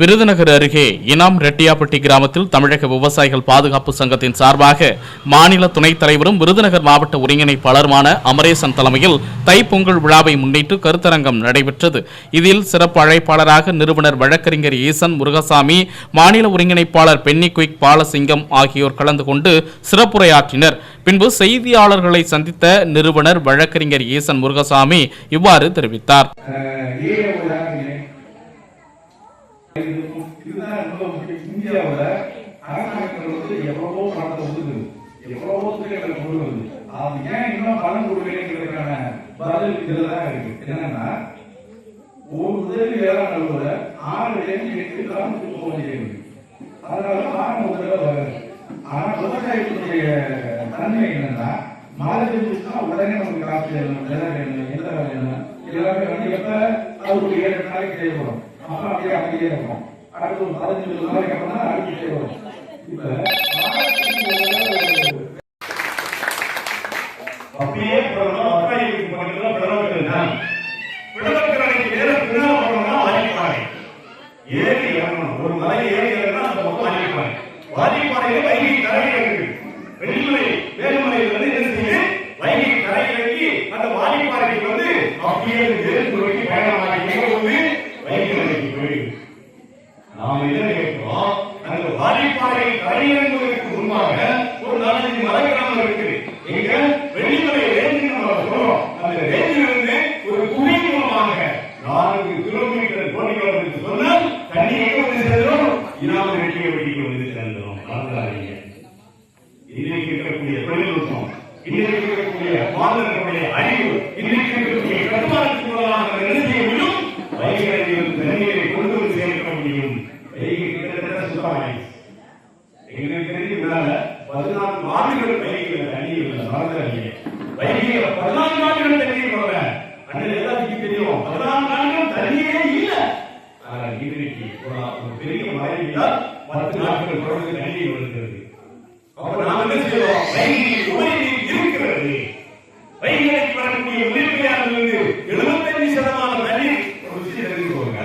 விருதுநகர் அருகே இனாம் ரெட்டியாப்பட்டி கிராமத்தில் தமிழக விவசாயிகள் பாதுகாப்பு சங்கத்தின் சார்பாக மாநில துணைத் தலைவரும் விருதுநகர் மாவட்ட ஒருங்கிணைப்பாளருமான அமரேசன் தலைமையில் தைப்பொங்கல் விழாவை முன்னிட்டு கருத்தரங்கம் நடைபெற்றது. இதில் சிறப்பு அழைப்பாளராக நிறுவனர் வழக்கறிஞர் ஈசன் முருகசாமி மாநில ஒருங்கிணைப்பாளர் பென்னி குயிக் பாலசிங்கம் ஆகியோர் கலந்து கொண்டு சிறப்புரையாற்றினர். பின்பு செய்தியாளர்களை சந்தித்த நிறுவனர் வழக்கறிஞர் ஈசன் முருகசாமி இவ்வாறு தெரிவித்தார். இந்தியாவில் அரசாங்கங்கள் வந்து எவ்வளவோ பணத்தை ஒதுக்குது. எவ்வளவோ திட்டங்களை கொண்டு வருது. அது ஏன் இன்னும் பணம் கொடுக்கலைங்கிறதுக்கான பதில் இதுல தான் இருக்கு. என்னன்னா ஒரு உதவி வேளாண் அலுவலர் ஆறுலேருந்து எட்டு கிராமத்துக்கு போக வேண்டியது. அதனால ஆறு முதல்ல வராது ஆனா விவசாயத்தினுடைய தன்மை என்னன்னா மழை பெஞ்சுச்சுன்னா உடனே நமக்கு காசு வேணும் விதை வேணும் எந்த வேணும் எல்லாமே வந்து எப்ப அது ஒரு ஏழு நாளைக்கு தேவைப்படும். அப்புறம் அப்படியே அப்படியே இருக்கும் அடுத்து ஒரு பதினஞ்சு இருபது நாளைக்கு அப்புறம் நாம என்ன கேட்கிறோம்? அந்த வாலிப்பாறை கரையிறங்குவதற்கு முன்பாக ஒரு நாலஞ்சு மலை இருக்குது. எங்க? வெள்ளிமலை ரேஞ்சு நம்ம சொல்றோம் அந்த ரேஞ்சில் இருந்து ஒரு குழி மூலமாக நான்கு கிலோமீட்டர் கோடிகள் என்று சொன்னால் தண்ணி எங்க வந்து சேர்ந்தோம்? இனாம வெட்டிய வெட்டிக்கு வந்து சேர்ந்தோம். மறந்துடாதீங்க இன்றைக்கு இருக்கக்கூடிய தொழில்நுட்பம் இன்றைக்கு இருக்கக்கூடிய மாணவர்களுடைய அறிவு இன்றைக்கு இருக்கக்கூடிய கட்டுமானத்தின் மூலமாக என்ன செய்ய முடியும் வைகையில் தண்ணீரை கொண்டு வந்து சேர்க்க முடியும் வைகை கிட்டத்தட்ட சுத்தமாயிடுச்சு எங்களுக்கு தெரிஞ்சு மேல பதினான்கு ஆண்டுகள் வைகையில் தண்ணீர் இல்லை அணியே வைகையில பதினான்கு ஆண்டுகள் தண்ணீர் போற அண்ணன் எல்லாத்துக்கும் தெரியும். பதினான்கு ஆண்டுகள் தண்ணீரே இல்ல. ஆனால் இன்றைக்கு ஒரு பெரிய மழை பத்து நாட்கள் தொடர்ந்து தண்ணீர் வருகிறது அப்ப நாம என்ன செய்வோம்? வைகையில் உபரிநீர் இருக்கிறது. வைகைக்கு வரக்கூடிய உயிர்மையானது எழுபத்தஞ்சு சதமான தண்ணீர் ஒரு விஷயம் தெரிஞ்சுக்கோங்க.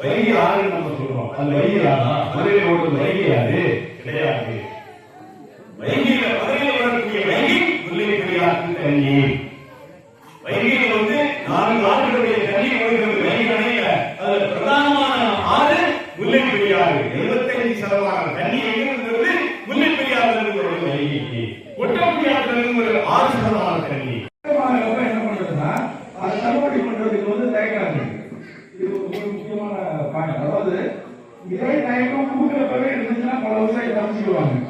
வைகை ஆறு நம்ம சொல்றோம். அது வைகை ஆனா மதுரையில் ஓட்டுறது வைகை ஆறு கிடையாது வைகையில மதுரையில் வரக்கூடிய வைகை முல்லை பெரியாற்று தண்ணீர் வைகையில் வந்து நான்கு ஆறுகளுடைய தண்ணீர் வருகிறது வைகை அணையில அதுல பிரதானமான ஆறு முல்லை பெரியாறு. எழுபத்தஞ்சு சதமான தண்ணீர் எங்கிருந்தது? முல்லை பெரியாறுல இருந்து வைகைக்கு இருந்து ஒரு ஆறு சதமான தண்ணீர் மாநிலம் என்ன பண்றதுன்னா அதை தள்ளுபடி பண்றதுக்கு வந்து தயக்கம் இருக்கு இது ஒரு மிக முக்கியமான பாயிண்ட். அதாவது இதே தயக்கம் கொடுக்குறப்பவே இருந்துச்சுன்னா பல விவசாயி தப்பிச்சுக்குவாங்க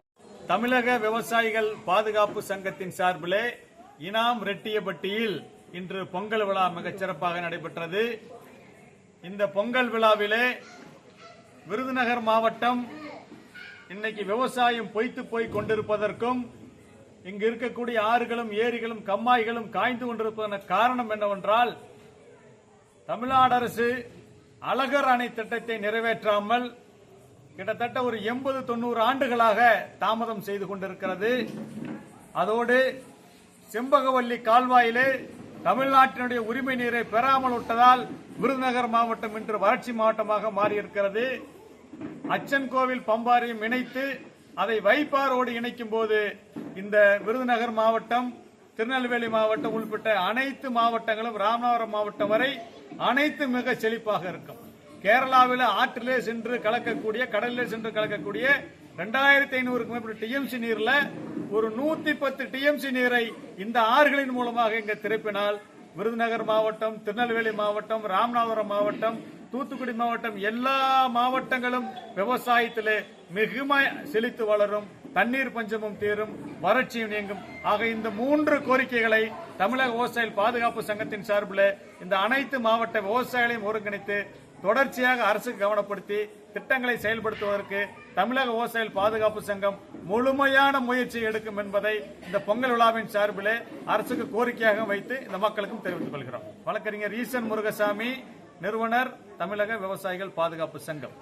தமிழக விவசாயிகள் பாதுகாப்பு சங்கத்தின் சார்பிலே இனாம் ரெட்டியப்பட்டியில் இன்று பொங்கல் விழா மிகச் சிறப்பாக நடைபெற்றது. இந்த பொங்கல் விழாவிலே விருதுநகர் மாவட்டம் இன்னைக்கு விவசாயம் பொய்த்து போய் கொண்டிருப்பதற்கும் இங்கு இருக்கக்கூடிய ஆறுகளும் ஏரிகளும் கம்மாய்களும் காய்ந்து கொண்டிருப்பதற்கு காரணம் என்னவென்றால் தமிழ்நாடு அரசு அழகர் அணை திட்டத்தை நிறைவேற்றாமல் கிட்டத்தட்ட ஒரு எண்பது தொண்ணூறு ஆண்டுகளாக தாமதம் செய்து கொண்டிருக்கிறது. அதோடு செம்பகவல்லி கால்வாயிலே தமிழ்நாட்டினுடைய உரிமை நீரை பெறாமல் விட்டதால் விருதுநகர் மாவட்டம் இன்று வறட்சி மாவட்டமாக மாறியிருக்கிறது. அச்சன் கோவில் பம்பாரையும் இணைத்து அதை வைப்பாரோடு இணைக்கும் போது இந்த விருதுநகர் மாவட்டம் திருநெல்வேலி மாவட்டம் உள்பட்ட அனைத்து மாவட்டங்களும் ராமநாதபுரம் மாவட்டம் வரை அனைத்து மிக செழிப்பாக இருக்கும். கேரளாவில் ஆற்றிலே சென்று கலக்கக்கூடிய கடலிலே சென்று கலக்கக்கூடிய ரெண்டாயிரத்தி ஐநூறுக்கு மேற்பட்ட டிஎம்சி நீர்ல ஒரு நூத்தி பத்து டிஎம்சி நீரை இந்த ஆறுகளின் மூலமாக இங்க திருப்பினால் விருதுநகர் மாவட்டம் திருநெல்வேலி மாவட்டம் ராமநாதபுரம் மாவட்டம் தூத்துக்குடி மாவட்டம் எல்லா மாவட்டங்களும் விவசாயத்திலே மிகுமை செழித்து வளரும் தண்ணீர் பஞ்சமும் தீரும் வறட்சியும் நீங்கும். ஆக இந்த மூன்று கோரிக்கைகளை தமிழக விவசாயிகள் பாதுகாப்பு சங்கத்தின் சார்பில் இந்த அனைத்து மாவட்ட விவசாயிகளையும் ஒருங்கிணைத்து தொடர்ச்சியாக அரசுக்கு கவனப்படுத்தி திட்டங்களை செயல்படுத்துவதற்கு தமிழக விவசாயிகள் பாதுகாப்பு சங்கம் முழுமையான முயற்சி எடுக்கும் என்பதை இந்த பொங்கல் விழாவின் சார்பில் அரசுக்கு கோரிக்கையாக வைத்து இந்த மக்களுக்கும் தெரிவித்துக் கொள்கிறோம். வழக்கறிஞர் ஈசன் முருகசாமி நிறுவனர் தமிழக விவசாயிகள் பாதுகாப்பு சங்கம்.